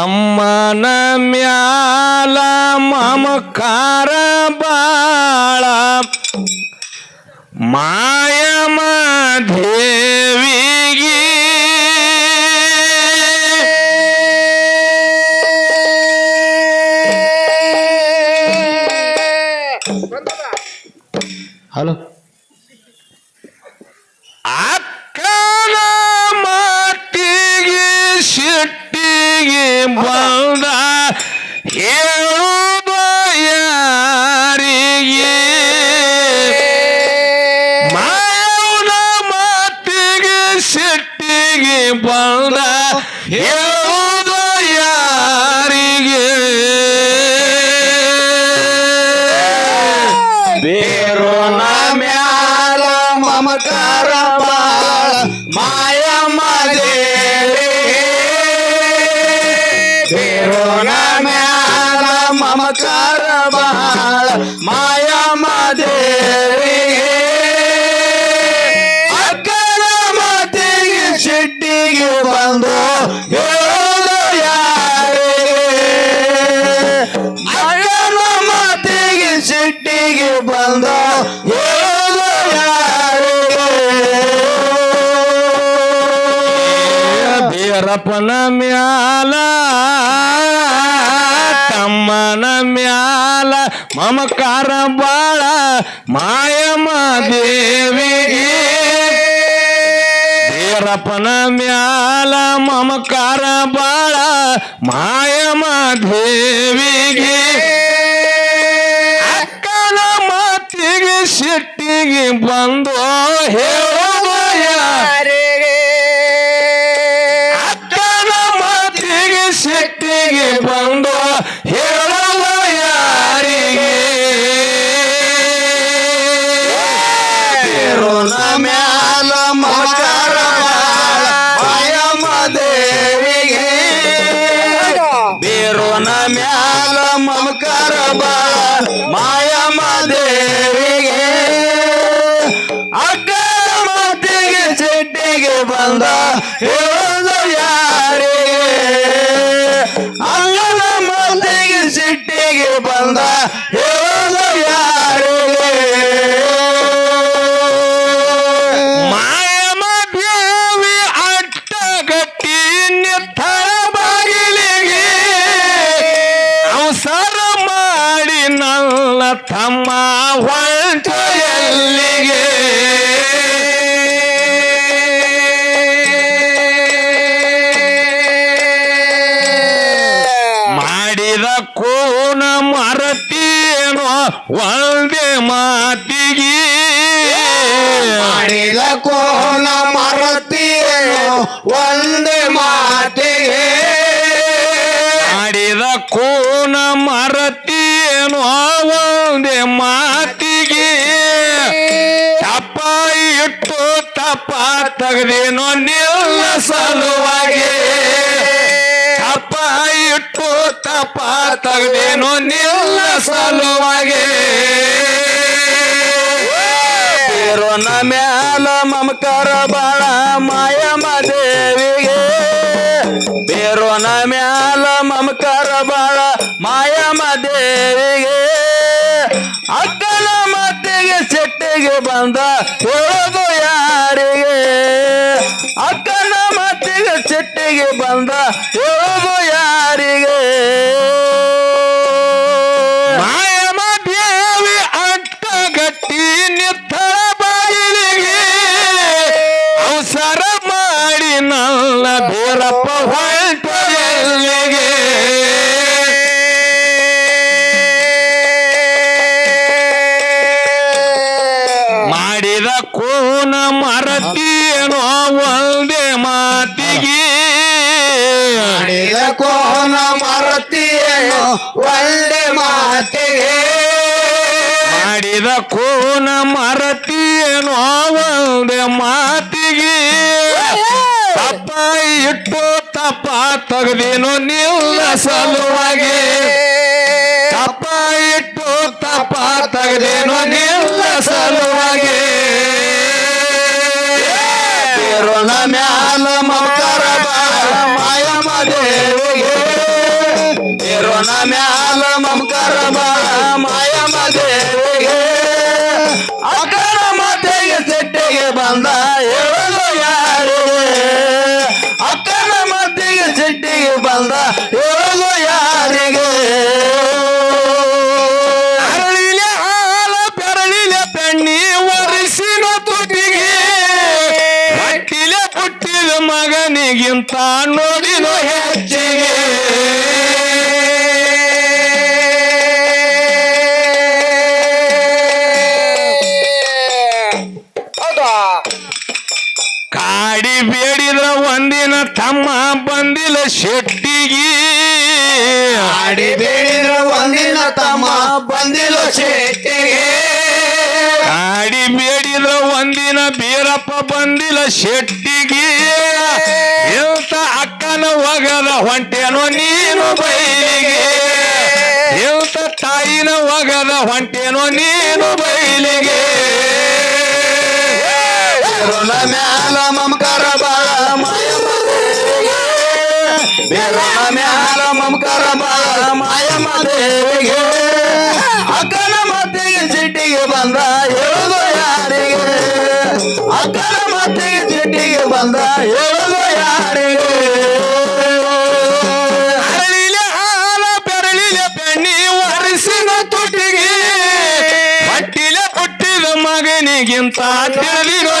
ತಮ್ಮನ ಮ್ಯಾಲ ಮಮಕಾರ ಬಾಳ ಮಾಯಮ ದೇವಿಗೆ ಹಲೋ ಅಕ್ಕನ ಸಿಟ್ಟಿಗೆ ಬಂದ ಹೇಳುವ ಯಾರಿಗೆ ಮಾಯವನ ಮಾತಿಗೆ ಸಿಟ್ಟಿಗೆ ಬಂದ ಹೇಳುವ ಯಾರಿಗೆ ಮಮಕಾರ ಬಹಳ ಮಾಯಮ್ಮ ದೇವಿ ಅಕ್ಕನ ಮಾತಿಗೆ ಸಿಟ್ಟಿಗೆ ಬಂದು ಅಕ್ಕನ ಮಾತಿಗೆ ಸಿಟ್ಟಿಗೆ ಬಂದು ಬೀರಪ್ಪನ ಮ್ಯಾಲ ತಮ್ಮನ ಮ್ಯಾಲ ಮಮಕಾರ ಬಾಳ ಮಾಯಮ್ಮ ದೇವಿಗೆ ಬೀರಪ್ಪನ ಮ್ಯಾಲ ಮಮಕಾರ ಬಾಳ ಮಾಯಮ್ಮ ದೇವಿಗೆ ಅಕ್ಕನ ಮಾತಿಗೆ ಸಿಟ್ಟಿಗೆ ಬಂದು ಹೇಳೋದು ಬೇರೋನ ಮ್ಯಾಲ ಮಮಕಾರ ಬಾಳ ಮಾಯಮ್ಮ ದೇವಿಗೆ ಅಕ್ಕನ ಮಾತಿಗೆ ಸಿಟ್ಟಿಗೆ ಬಂದ ಹೇಳೋದು ಯಾರಿಗೆ? ಅಲ್ಲನ ಮಾತಿಗೆ ಸಿಟ್ಟಿಗೆ ಬಂದ ಹೇಳೋದು ಯಾರಿಗೆ? ಮಾಯಮ ದೇವಿ ಅಟ್ಟ ಗಟ್ಟಿ ಬಾಗಿಲಿಗೆ ತಮ್ಮ ಹೊಂಟೆಯಲ್ಲಿಗೆ. ಮಾಡಿದ ಕೋನ ಮರತೇನೋ ಒಂದೇ ಮಾತಿಗೆ. ಮಾಡಿದ ಕೋನ ಮರತೇನೋ ಒಂದೇ ಮಾತಿಗೆ. ಮಾಡಿದ ಕೋನ ಮರತೇನೋ ಒಂದೇ ಮಾತಿಗೆ. ತಪ್ಪ ಇಟ್ಟು ತಪ್ಪ ತೆಗೆದೇನೋ ನಿಲ್ಲ ಸಲುವಾಗಿ. ತಪ್ಪ ಇಟ್ಟು ತಪ್ಪ ತೆಗೆದೇನೋ ನಿಲ್ಲ ಸಲುವಾಗಿ. ಬೇರೋನ ಮ್ಯಾಲ ಮಮಕಾರ ಬಾಳ ಮಾಯಮ್ಮ ಬಂದ ಕೋನ ಮರತಿಯೇನೋ ಒಂದೇ ಮಾತಿಗೆ? ತಪ್ಪ ಇಟ್ಟು ತಪ್ಪ ತೆಗೆದೇನೋ ನಿಲ್ಲ ಸಲುವಾಗಿ. ತಪ್ಪ ಇಟ್ಟು ತಪ್ಪ ತೆಗೆದೇನೋ ನಿಲ್ಲ ಸಲುವಾಗಿ. ಬೇರೋನ ಮ್ಯಾಲ ಮಕರ ಮಾಯ ದೇವಿಗೆ ಬೇರನ ಮ್ಯಾಲ ಮಮಕಾರ ಮಾಯ ದೇವಿಗೆ ಅಕ್ಕನ ಮಾತೆಗೆ ಸಿಟ್ಟಿಗೆ ಬಂದ ಹೇಳಲು ಯಾರಿಗೆ ಅಕ್ಕನ ಮಾತೆಗೆ ಸಿಟ್ಟಿಗೆ ಬಂದ ಹೇಳಲು ಯಾರಿಗೆ? ಅರಳಿಲೆ ಹಾಲ, ಬೆರಳಿಲೆ ಬೆಣ್ಣಿ, ಒರೆಸಿನ ತುಟಿಗೆ. ಹೊಟ್ಟಿಲೆ ಹುಟ್ಟಿದ ಮಗನಿಗಿಂತ ಹೆಚ್ಚಿಗೆ ಒಂದಿನ ತಮ್ಮ ಬಂದಿಲ್ಲ ಶೆಟ್ಟಿಗೆ. ಆಡಿ ಬೇಡಿದ್ರ ಒಂದಿನ ತಮ್ಮ ಬಂದಿಲ್ಲ ಶೆಟ್ಟಿಗೆ. ಆಡಿ ಬೇಡಿದ್ರ ಒಂದಿನ ಬೀರಪ್ಪ ಬಂದಿಲ್ಲ ಶೆಟ್ಟಿಗೆ. ಇಂತ ಅಕ್ಕನ ಒಗದ ಹೊಂಟೇನೋ ನೀನು ಬೈಲಿಗೆ. ಇಂತ ತಾಯಿನ ಒಗದ ಹೊಂಟೇನೋ ನೀನು ಬೈಲಿಗೆ. ಮ್ಯಾಲ ಮಮಕಾರ ಬಾಳ ಮ್ಯಾಲ ಮಮಕಾರ ಬಾಳ ಮಾಯಮ್ಮ ದೇವಿಗೆ ಅಕ್ಕನ ಮತ್ತಿಗೆ ಸಿಟ್ಟಿಗೆ ಬಂದ ಹೇಳುದು ಯಾರಿಗೆ ಅಕ್ಕನ ಮತ್ತಿಗೆ ಸಿಟ್ಟಿಗೆ ಬಂದ ಹೇಳುದು ಯಾರಿಗೆ ಅರಳಿಲೆ ಹಾಲ ಬೆರಳಿಲೆ ಬೆಣ್ಣಿ ಒರೆಸಿನ ತುಟಿಗೆ ಹೊಟ್ಟಿಲೆ ಹುಟ್ಟಿದ ಮಗನಿಗಿಂತ ತಿಳಿದಿರೋ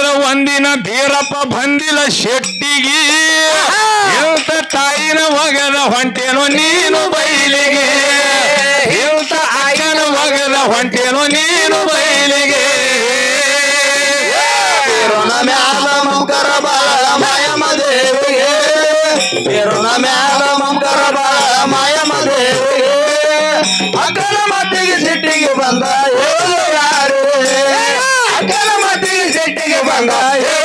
ಒಂದಿನ ಬೀರಪ್ಪ ಬಂದಿಲ್ಲ ಶೆಟ್ಟಿಗೆ. ಇಂತ ತಾಯಿನ ಒಗದ ಹೊಂಟೇನೋ ನೀನು ಬೈಲಿಗೆ. ಇಂತ ಅಕ್ಕನ ಒಗದ ಹೊಂಟೇನೋ ನೀನು ಬೈಲಿಗೆ. ಮ್ಯಾಲ ಮಮಕರ ಸಿಟ್ಟಿಗೆ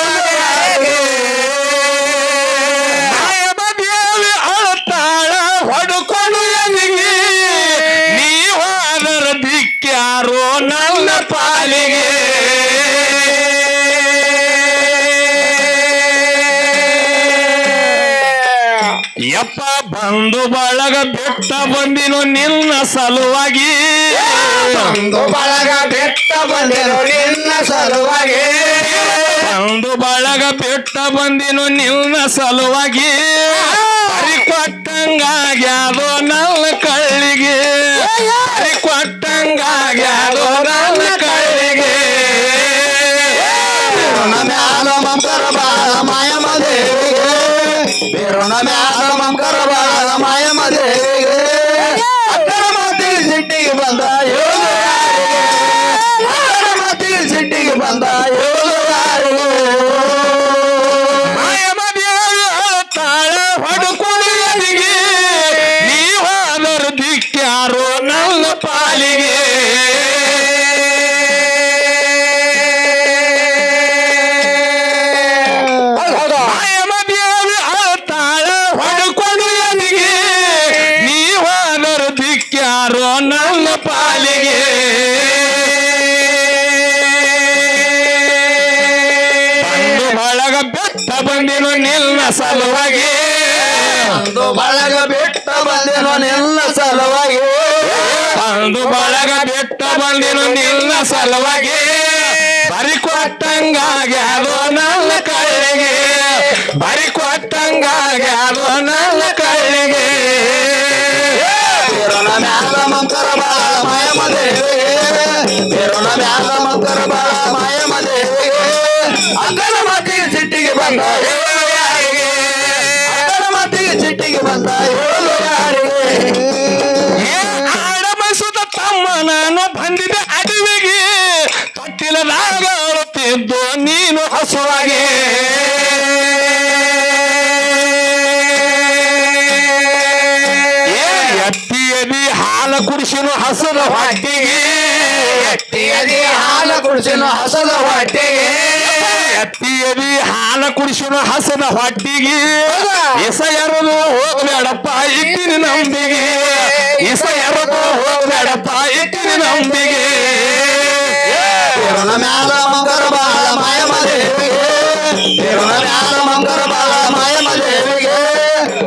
ಬಂದು ಬಳಗ ಬೆಟ್ಟ ಬಂದಿನೋ ನಿನ್ನ ಸಲುವಾಗಿ. ಬಂದು ಬಳಗ ಬೆಟ್ಟ ಬಂದಿನೋ ನಿನ್ನ ಸಲುವಾಗಿ. ಬಂದು ಬಳಗ ಬೆಟ್ಟ ಬಂದಿನೋ ನಿನ್ನ ಸಲುವಾಗಿ. ಕೊಟ್ಟಂಗಾಗ್ಯಾದೋ ನನ್ನ ಕಳ್ಳಿಗೆ ದಿಕ್ಕ್ಯಾರೋ ನಮ್ಮ ಪಾಲಿಗೆ? ಬಳಗ ಬೆಟ್ಟ ಬಂದಿನು ನಿಲ್ಲ ಸಲುವಾಗಿ. ಒಂದು ಬಳಗ ಬೆಟ್ಟ ಬಂದೆನೋ ನಿಲ್ಲ ಸಲುವಾಗಿ. ಅಂದು ಬಳಗ ಬೆಟ್ಟ ಬಂದಿನು ನಿಲ್ಲ ಸಲುವಾಗಿ. ಬರಿ ಕೊಟ್ಟಂಗಾಗ್ಯಾದೋ ನನ್ನ ಕಳ್ಳಿಗೆ ಬರಿ ಮಾತಿಗೆ ಸಿಟ್ಟಿಗೆ ಬಂದ ಹೇಳು ಯಾರಿಗೆ ಆಡಮಸುತ್ತ ತಮ್ಮ ನಾನು ಬಂದಿದ್ದೆ ಅಡವಿಗೆ ತೊಟ್ಟಿಲದಾಗ ಅಳುತ್ತಿದ್ದು ನೀನು ಹಸುವಾಗೆ ಎತ್ತಿಯದಿ ಹಾಲ ಕುಡಿಸಿನು ಹಸದ ಹೊಟ್ಟಿಗೆ. ಎತ್ತಿಯದಿ ಹಾಲ ಕುಡಿಸಿನು ಹಸದ ಹೊಟ್ಟೆಗೆ. ಎತ್ತಿಯದಿ ಹಾಲ ಕುಡಿಸಿನ ಹಸನ ಹೊಟ್ಟಿಗೆ. ಇಸ ಎರದು ಹೋಗ್ಬೇಡಪ್ಪ ಇಟ್ಟಿನ ನಂಬಿಗೆ. ಇಸ ಎರದು ಹೋಗ್ಬೇಡಪ್ಪ ಇಟ್ಟಿನ ನಂಬಿಗೆ. ಮ್ಯಾಲ ಮಂಗರ ಬಾಳ ಮಾಯಮ ದೇವಿಗೆ ಮ್ಯಾಲ ಮಂಗರ ಬಾಳ ಮಾಯಮ ದೇವಿಗೆ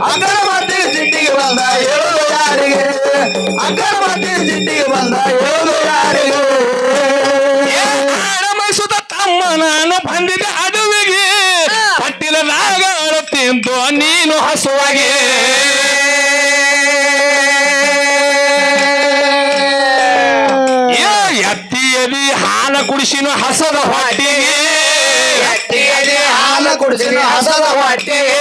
ಅಕ್ಕನ ಮತ್ತೆ ಸಿಟ್ಟಿಗೆ ಬಂದ ಹೇಳುದು ಯಾರಿಗೆ? ಅಂಗನ ಮತ್ತೆ ಸಿಟ್ಟಿಗೆ ಬಂದ ಹೇಳುದು ಯಾರಿಗೆ? ಮೈಸುತ್ತ ತಮ್ಮ ನಾನು ಬಂದಿದ್ದೆ ಅಳತಿಂತು ನೀನು ಹಸುವಾಗಿ. ಎತ್ತಿಯಲ್ಲಿ ಎತ್ತಿಯದಿ ಹಾಲ ಕುಡಿಸಿನ ಹಸದ ಹೊಟ್ಟಿಗೆ. ಎತ್ತಿಯದಿ ಹಾಲ ಕುಡಿಸಿನ ಹಸದ ಹೊಟ್ಟೆಗೆ.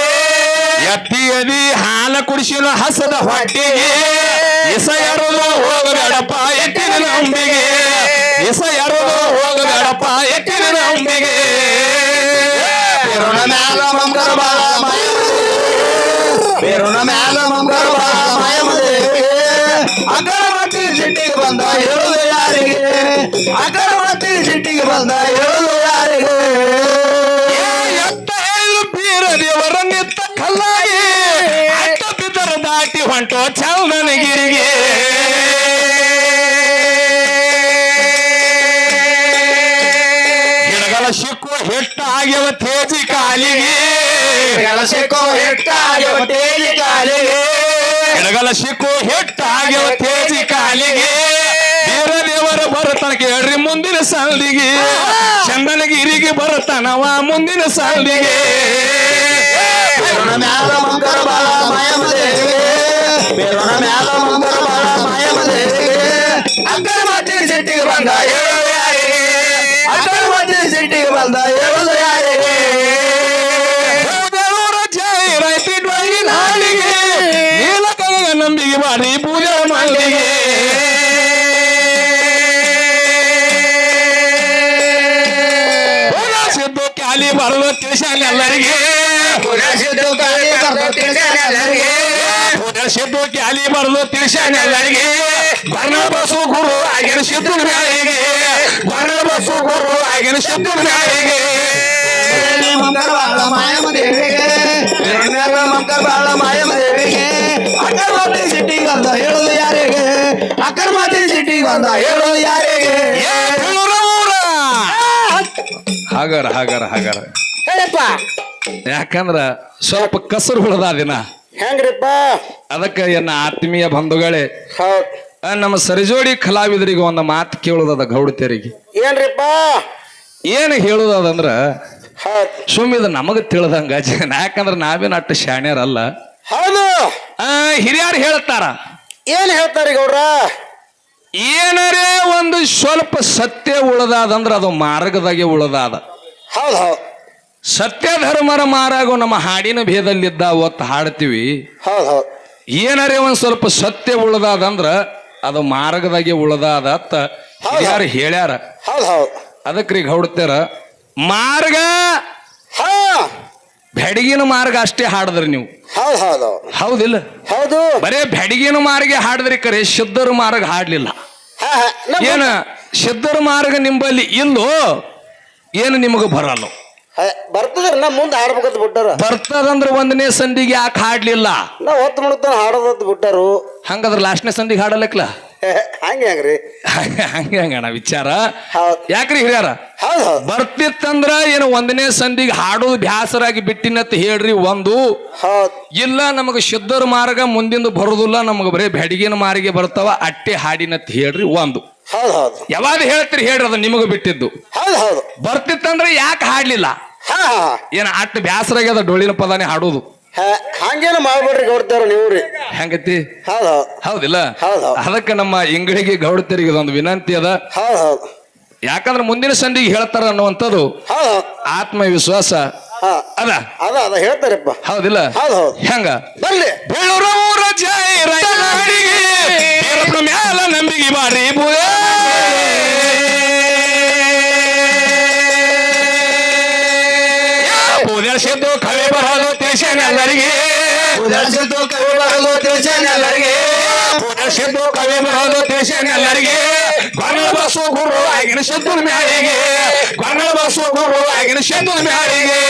ಎತ್ತಿಯದಿ ಹಾಲ ಕುಡಿಸಿನ ಹಸದ ಹೊಟ್ಟಿಗೆ. ಇಸ ಎರಡು ಹೋಗಬೇಡಪ್ಪ ಎಟ್ಟಿನ ನಂಬಿಗೆ. ಇಸ ಎರಡು ಹೋಗಬೇಡಪ್ಪ ಎಟ್ಟಿನ ನಂಬಿಗೆ. ಬೇರುನ ಮ್ಯಾಲ ಮಂಗರ ಬಾಳ ಮಾಯಮ ಬೇರುನ ಮ್ಯಾಲ ಮಂಗರ ಬಾಳ ಮಾಯಮ ದೇವಿಗೆ ಅಕ್ಕನ ಮತ್ತೆ ಸಿಟ್ಟಿಗೆ ಬಂದ ಹೇಳುದು ಯಾರಿಗೆ ಅಕ್ಕನ ಮತ್ತೆ ಸಿಟ್ಟಿಗೆ ಬಂದ ಹೇಳುದು ಯಾರಿಗೆ ಎತ್ತ ಐದು ಬೀರ ದೇವರ ನಿತ್ತ ಕಲ್ಲಾಗಿ ಅಡ್ಡ ಬಿದ್ದರ ದಾಟಿ ಹೊಂಟೋ ಚಂದನಗಿರಿಗೆ ಹೆಚ್ಚಾಗಿ ತೇಲಿ ಕಾಲಿಗೆ. ಗಿಡಗಳ ಸಿಕ್ಕು ಹೆಟ್ಟ ಆಗ್ಯವ ತೇಜಿ ಕಾಲಿಗೆ. ಬೀರ ದೇವರ ಬರತನ ಕೇಳ್ರಿ ಮುಂದಿನ ಸಾಲಿಗೆ. ಚಂದನಗಿರಿಗೆ ಬರತನವ ಮುಂದಿನ ಸಾಲಿಗೆ. ಬೇರುನ ಮ್ಯಾಲ ಮಂಗರ ಬಾಳ ಮಾಯಮ ದೇವಿಗೆ ಬೇರುನ ಮ್ಯಾಲ ಮಂಗರ ಬಾಳ ಮಾಯಮ ದೇವಿಗೆ ಅಕ್ಕನ ಮತ್ತೆ ಸಿಟ್ಟಿಗೆ ಬಂದ ಹೇಳುದು ಯಾರಿಗೆ. ಅಕ್ಕನ ಮತ್ತೆ ಸಿಟ್ಟಿಗೆ ಬಂದ ಹೇಳುದು ಬಾರಿ ಪೂಜೆ ಮಲ್ಲಿಗೆ ಸಿದ್ದು ಕ್ಯಾಲಿ ಬರಲು ತಿಳಿಸಾನ ಎಲ್ಲರಿಗೆ ಸಿದ್ದು ಕಾಲಿ ಬರಲು ತಿಳಿಸ್ಯಾನ ಎಲ್ಲರಿಗೆ. ಸಿದ್ದು ಕ್ಯಾಲಿ ಬರಲು ತಿಳಿಸಾನೆ ಎಲ್ಲರಿಗೆ ಬರ್ಣ ಬಸು ಗುರು ಆಗಿನ ಸಿದ್ದು ಮ್ಯಾಳಿಗೆ ಬರ್ಣ ಬಸು ಗುರು ಆಗಿನ ಸಿದ್ದು ಮ್ಯಾಳಿಗೆ ಮಂಗರ ಬಾಳ ಮಾಯಮ ದೇವಿಗೆ ಮಂಗರ ಬಾಳ ಮಾಯಮ ದೇವಿಗೆ ಸಿಟ್ಟಿಗೆ ಬಂದ ಹೇಳೋದು ಯಾರಿಗೆ? ಅಕ್ಕನ ಸಿಟಿಗೆ ಬಂದ ಹೇಳೋದು ಯಾರಿಗೆ. ಹಾಗಾರ ಹಾಗಾರ ಹಾಗಾರ. ಹೇಳಪ್ಪ. ಯಾಕಂದ್ರ ಸ್ವಲ್ಪ ಕಸರು ಹುಳದ ದಿನ. ಹೆಂಗ್ರಿಪ್ಪ? ಅದಕ್ಕೆ ಎನ್ನ ಆತ್ಮೀಯ ಬಂಧುಗಳೇ ಹೌದ್. ನಮ್ಮ ಸರಿಜೋಡಿ ಕಲಾವಿದರಿಗೆ ಒಂದು ಮಾತು ಕೇಳುದದ ಗೌಡತಿಯರಿಗೆ ಏನ್ರಿಪ್ಪ? ಏನು ಹೇಳುದದಂದ್ರ ಸುಮ್ಮ ಇದು ನಮಗೆ ತಿಳಿದಂಗ ಯಾಕಂದ್ರೆ ಯಾಕಂದ್ರ ನಾವೇನು ಅಟ್ಟು ಶಾಣ್ಯರಲ್ಲ. ಹೌದು. ಹಿರಿಯರು ಹೇಳ್ತಾರ. ಏನ್ ಹೇಳ್ತಾರೆ ಗೌಡ್ರ? ಏನರೇ ಒಂದು ಸ್ವಲ್ಪ ಸತ್ಯ ಉಳದಾದಂದ್ರ ಅದು ಮಾರ್ಗದಾಗೆ ಉಳದಾದ. ಹೌದು ಹೌದು. ಸತ್ಯ ಧರ್ಮರ ಮಾರಾಗೋ ನಮ್ಮ ಹಾಡಿನ ಭೇದಲ್ಲಿದ್ದ ಒತ್ತು ಹಾಡ್ತೀವಿ. ಹೌದು ಹೌದ್. ಏನರೇ ಒಂದ್ ಸ್ವಲ್ಪ ಸತ್ಯ ಉಳದಾದಂದ್ರ ಅದು ಮಾರ್ಗದಾಗೆ ಉಳದಾದ ಅತ್ತ ಯಾರು ಹೇಳ್ಯಾರ. ಹೌದು ಅದಕ್ಕೆ ಅದಕ್ರಿ ಗೌಡ್ತಾರ ಮಾರ್ಗ ಹಾ. ಬೆಡಗಿನ ಮಾರ್ಗ ಅಷ್ಟೇ ಹಾಡಿದ್ರಿ ನೀವು. ಹೌದು ಹೌದು. ಹೌದಿಲ್ಲ? ಹೌದು. ಬರೇ ಬೆಡಗಿನ ಮಾರ್ಗ ಹಾಡಿದ್ರಿ ಕರೆ ಶುದ್ಧರ ಮಾರ್ಗ ಹಾಡ್ಲಿಲ್ಲ. ಏನ ಶುದ್ಧರ ಮಾರ್ಗ ನಿಂಬಲ್ಲಿ ಇಲ್ಲೋ ಏನು ನಿಮಗೆ ಬರಲ್ಲ. ಬರ್ತದ ಬರ್ತದ್ರಿ ನಾ ಮುಂದೆ ಹಾಡ್ಬೇಕಂತ ಬಿಟ್ಟಾರ. ಬರ್ತದಂದ್ರ ಒಂದನೇ ಸಂದಿಗೆ ಯಾಕೆ ಹಾಡ್ಲಿಲ್ಲ? ನಾ ಹೊತ್ತು ಮುಡ್ತಾನ ಹಾಡೋದಂತ ಬಿಟ್ಟಾರು. ಹಂಗಾದ್ರೆ ಲಾಸ್ಟ್ನೇ ಸಂಧಿಗೆ ಹಾಡಲಕ್ಲ? ಹಂಗೆ ಹಂಗ್ರಿ. ಹಂಗೆ ಹಂಗಣ ವಿಚಾರ. ಯಾಕ್ರಿ ಹಿರಿಯರ? ಹೌದು ಬರ್ತಿತ್ತಂದ್ರ ಏನು ಒಂದನೇ ಸಂದಿಗೆ ಹಾಡೋದು ಬ್ಯಾಸರಾಗಿ ಬಿಟ್ಟಿನತ್ ಹೇಳ್ರಿ ಒಂದು. ಇಲ್ಲ ನಮಗೆ ಶುದ್ಧರ ಮಾರ್ಗ ಮುಂದಿಂದ ಬರುದಿಲ್ಲ ನಮಗೆ ಬರೀ ಬೆಡಗಿನ ಮಾರಿಗೆ ಬರ್ತಾವ ಅಟ್ಟೆ ಹಾಡಿನತ್ ಹೇಳ್ರಿ ಒಂದು. ಯಾವಾಗ ಹೇಳ್ತೀರಿ ಹೇಳ್ರಿ ಅದು ನಿಮಗೆ ಬಿಟ್ಟಿದ್ದು. ಬರ್ತಿತ್ತಂದ್ರ ಯಾಕೆ ಹಾಡ್ಲಿಲ್ಲ? ಏನ ಅಟ್ಟು ಬ್ಯಾಸರಾಗ್ಯದ ಡೊಳ್ಳಿನ ಪದಾನೆ ಹಾಡೋದು. ಹಂಗೇನು ಮಾಡ್ಬೇಡ್ರಿ ಗೌಡ್ತಾರ ನೀವು ರೀ. ಹೆಂಗತಿ? ಹೌದ್. ಹೌದ್ ಹೌದಿಲ್ಲ? ಹೌದ್. ಹೌದ್. ಅದಕ್ಕೆ ನಮ್ಮ ಇಂಗಳಿಗೆ ಗೌಡತರಿಗೆ ಒಂದು ವಿನಂತಿ ಅದ. ಹೌದ್ ಹೌದ್. ಯಾಕಂದ್ರೆ ಮುಂದಿನ ಸಂಧಿಗೆ ಹೇಳ್ತಾರ ಅನ್ನುವಂಥದ್ದು ಹೌದ್. ಹೌದ್ ಆತ್ಮವಿಶ್ವಾಸ. ಹಾ. ಅದ? ಅದ ಅದ ಹೇಳ್ತಾರಪ್ಪ. ಹೌದಿಲ್ಲ? ಹೌದ್ ಹೌದ್. ಹೆಂಗ? ಬರ್ಲಿ ಜೈ ಮ್ಯಾಲ ನಂಬಿಕೆ ಬಾರಿ ಬುದೇ. ಪೂಜೆಸಿದ್ದು ಕವಿ ಬರೋದು ತಿಳಿಸೇನೆಲ್ಲರಿಗೆ ಉದರ್ಸಿದ್ದು ಕವಿ ಬರಲು ತಿಳಿಸ್ಯಾನ ಎಲ್ಲರಿಗೆ ಪೂಜೆಸಿದ್ದು ಕವಿ ಬರಲು ತಿಳಿಸೇನೆಲ್ಲರಿಗೆ ಗಣ ಬಸು ಗುರು ಆಗಿನ ಸಿದ್ಧನ ಮ್ಯಾರಿಗೆ. ಗೊಂಗಳ ಬಸು ಗುರು ಆಗಿನ ಸಿದ್ಧನ ಮ್ಯಾಳಿಗೆ